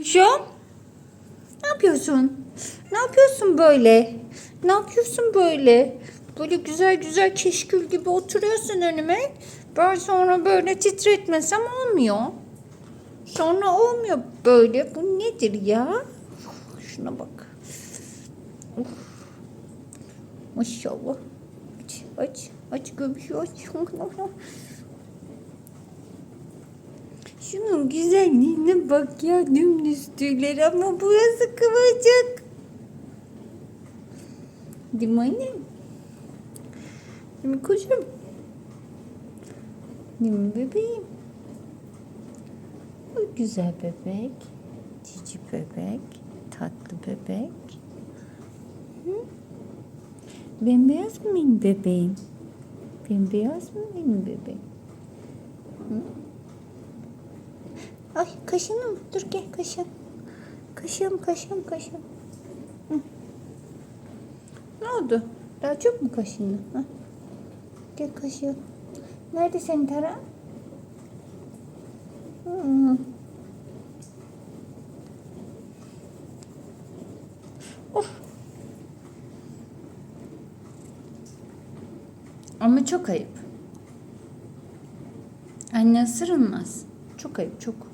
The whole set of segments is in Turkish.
Kuşum. Ne yapıyorsun? Ne yapıyorsun böyle? Ne yapıyorsun böyle? Böyle güzel güzel keşkül gibi oturuyorsun önüme. Ben sonra böyle titretmesem olmuyor. Sonra olmuyor böyle. Bu nedir ya? Şuna bak. Uf. Maşallah. Aç, aç, aç göbüşü aç. Şunun güzelliğine bak ya dümdüz tüyleri ama burası kıvırcık. Değil mi annem? Değil mi kuzum? Değil mi bebeğim? Bu güzel bebek. Cici bebek. Tatlı bebek. Hı? Bembeyaz mı benim bebeğim? Bembeyaz mı benim bebeğim? Hı? Ay kaşınım. Dur gel kaşın. Kaşım kaşım kaşım. Hı. Ne oldu? Daha çok mu kaşındın? Hı? Gel kaşıyım. Nerede senin tara? Hı. Of. Ama çok ayıp. Anne ısırılmaz. Çok ayıp çok.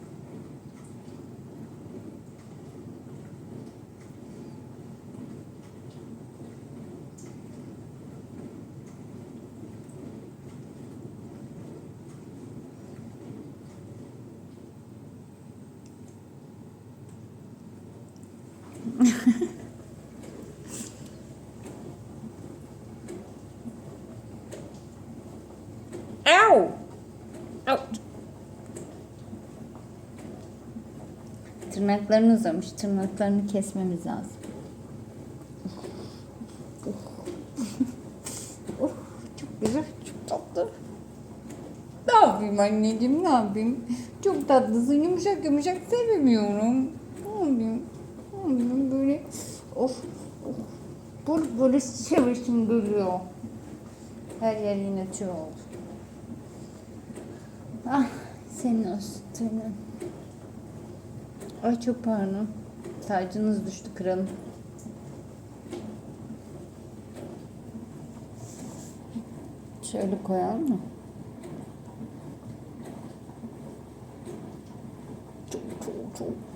Ow! Au! Tırnaklarını uzamış. Tırnaklarını kesmemiz lazım. oh, çok güzel, çok tatlı. Ne yapayım anneciğim, ne yapayım? Çok tatlısın, yumuşak yumuşak sevemiyorum. Bur böyle çevirişim geliyor. Her yer yine tüy oldu. Ah senin o sütünün. Ay çok pardon. Tacınız düştü kralım. Şöyle koyalım mı? Çok çok çok